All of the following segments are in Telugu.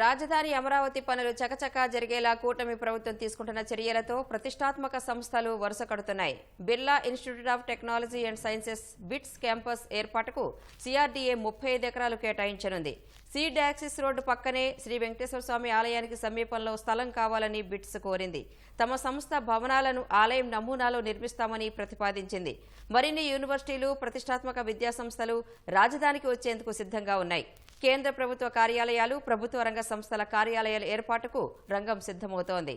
రాజధాని అమరావతి పనులు చకచకా జరిగేలా కూటమి ప్రభుత్వం తీసుకుంటున్న చర్యలతో ప్రతిష్టాత్మక సంస్థలు వరుస కడుతున్నాయి. Birla institute of technology and sciences BITS campus ఏర్పాటుకు సిఆర్డీఏ ముప్పై ఐదు ఎకరాలు కేటాయించనుంది. సీ డాక్సిస్ రోడ్డు పక్కనే శ్రీ వెంకటేశ్వర స్వామి ఆలయానికి సమీపంలో స్థలం కావాలని బిట్స్ కోరింది. తమ సంస్థ భవనాలను ఆలయం నమూనాలో నిర్మిస్తామని ప్రతిపాదించింది. మరిన్ని యూనివర్సిటీలు ప్రతిష్టాత్మక విద్యాసంస్థలు రాజధానికి వచ్చేందుకు సిద్ధంగా ఉన్నాయి. కేంద్ర ప్రభుత్వ కార్యాలయాలు ప్రభుత్వ రంగ సంస్థల కార్యాలయాల ఏర్పాటుకు రంగం సిద్ధమవుతోంది.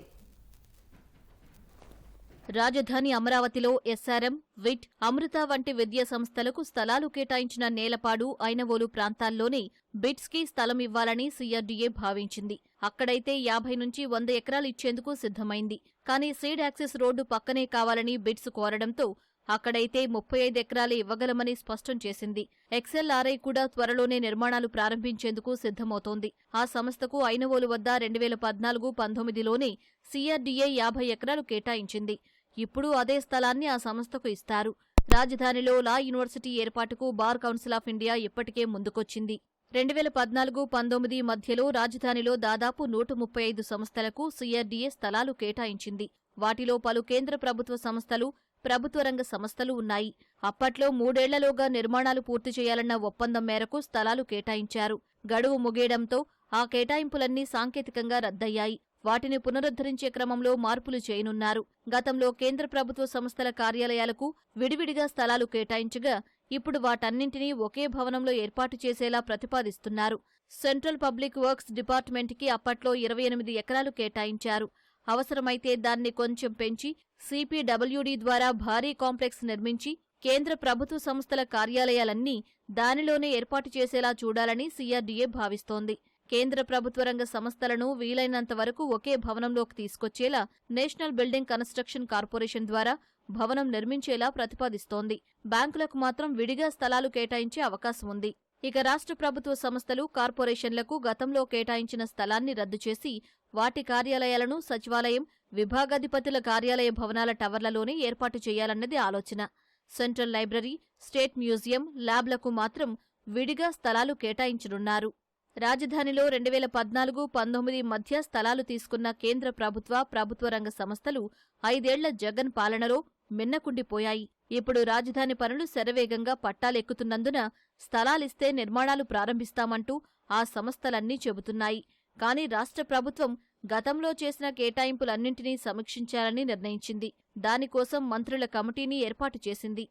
రాజధాని అమరావతిలో ఎస్ఆర్ఎం విట్ అమృత వంటి విద్యా సంస్థలకు స్థలాలు కేటాయించిన నేలపాడు ఐనవోలు ప్రాంతాల్లోనే బిట్స్కి స్థలం ఇవ్వాలని సీఆర్డీఏ భావించింది. అక్కడైతే యాభై నుంచి వంద ఎకరాలు ఇచ్చేందుకు సిద్ధమైంది. కానీ సీడ్ యాక్సెస్ రోడ్డు పక్కనే కావాలని బిట్స్ కోరడంతో అక్కడైతే ముప్పై ఐదు ఎకరాలు ఇవ్వగలమని స్పష్టం చేసింది. ఎక్స్ఎల్ఆర్ఐ కూడా త్వరలోనే నిర్మాణాలు ప్రారంభించేందుకు సిద్ధమవుతోంది. ఆ సంస్థకు ఐనవోలు వద్ద రెండు వేల పద్నాలుగు పంతొమ్మిదిలోనే సీఆర్డీఏ యాభై ఎకరాలు కేటాయించింది. ఇప్పుడు అదే స్థలాన్ని ఆ సంస్థకు ఇస్తారు. రాజధానిలో లా యూనివర్సిటీ ఏర్పాటుకు బార్ కౌన్సిల్ ఆఫ్ ఇండియా ఇప్పటికే ముందుకొచ్చింది. రెండు వేల పద్నాలుగు పంతొమ్మిది మధ్యలో రాజధానిలో దాదాపు నూట ముప్పై ఐదు సంస్థలకు సీఆర్డీఏ స్థలాలు కేటాయించింది. వాటిలో పలు కేంద్ర ప్రభుత్వ సంస్థలు ప్రభుత్వ రంగ సంస్థలు ఉన్నాయి. అప్పట్లో మూడేళ్ళలోగా నిర్మాణాలు పూర్తి చేయాలన్న ఒప్పందం మేరకు స్థలాలు కేటాయించారు. గడువు ముగియడంతో ఆ కేటాయింపులన్నీ సాంకేతికంగా రద్దయ్యాయి. వాటిని పునరుద్ధరించే క్రమంలో మార్పులు చేయనున్నారు. గతంలో కేంద్ర ప్రభుత్వ సంస్థల కార్యాలయాలకు విడివిడిగా స్థలాలు కేటాయించగా ఇప్పుడు వాటన్నింటినీ ఒకే భవనంలో ఏర్పాటు చేసేలా ప్రతిపాదిస్తున్నారు. సెంట్రల్ పబ్లిక్ వర్క్స్ డిపార్ట్మెంట్కి అప్పట్లో ఇరవై ఎనిమిది ఎకరాలు కేటాయించారు. అవసరమైతే దాన్ని కొంచెం పెంచి సిపిడబ్ల్యూడి ద్వారా భారీ కాంప్లెక్స్ నిర్మించి కేంద్ర ప్రభుత్వ సంస్థల కార్యాలయాలన్నీ దానిలోనే ఏర్పాటు చేసేలా చూడాలని సీఆర్డీఏ భావిస్తోంది. కేంద్ర ప్రభుత్వ రంగ సంస్థలను వీలైనంత వరకు ఒకే భవనంలోకి తీసుకొచ్చేలా నేషనల్ బిల్డింగ్ కన్స్ట్రక్షన్ కార్పొరేషన్ ద్వారా భవనం నిర్మించేలా ప్రతిపాదిస్తోంది. బ్యాంకులకు మాత్రం విడిగా స్థలాలు కేటాయించే అవకాశం ఉంది. ఇక రాష్ట్ర ప్రభుత్వ సంస్థలు కార్పొరేషన్లకు గతంలో కేటాయించిన స్థలాన్ని రద్దు చేసి వాటి కార్యాలయాలను సచివాలయం విభాగాధిపతుల కార్యాలయ భవనాల టవర్లలోనే ఏర్పాటు చేయాలన్నది ఆలోచన. సెంట్రల్ లైబ్రరీ స్టేట్ మ్యూజియం ల్యాబ్లకు మాత్రం విడిగా స్థలాలు కేటాయించనున్నారు. రాజధానిలో రెండు వేల పద్నాలుగు పంతొమ్మిది మధ్య స్థలాలు తీసుకున్న కేంద్ర ప్రభుత్వ ప్రభుత్వ రంగ సంస్థలు ఐదేళ్ళ జగన్ పాలనలో మిన్నకుండిపోయాయి. ఇప్పుడు రాజధాని పనులు శరవేగంగా పట్టాలెక్కుతున్నందున స్థలాలిస్తే నిర్మాణాలు ప్రారంభిస్తామంటూ ఆ సంస్థలన్నీ చెబుతున్నాయి. కానీ రాష్ట్ర ప్రభుత్వం గతంలో చేసిన కేటాయింపులన్నింటినీ సమీక్షించాలని నిర్ణయించింది. దానికోసం మంత్రుల కమిటీని ఏర్పాటు చేసింది.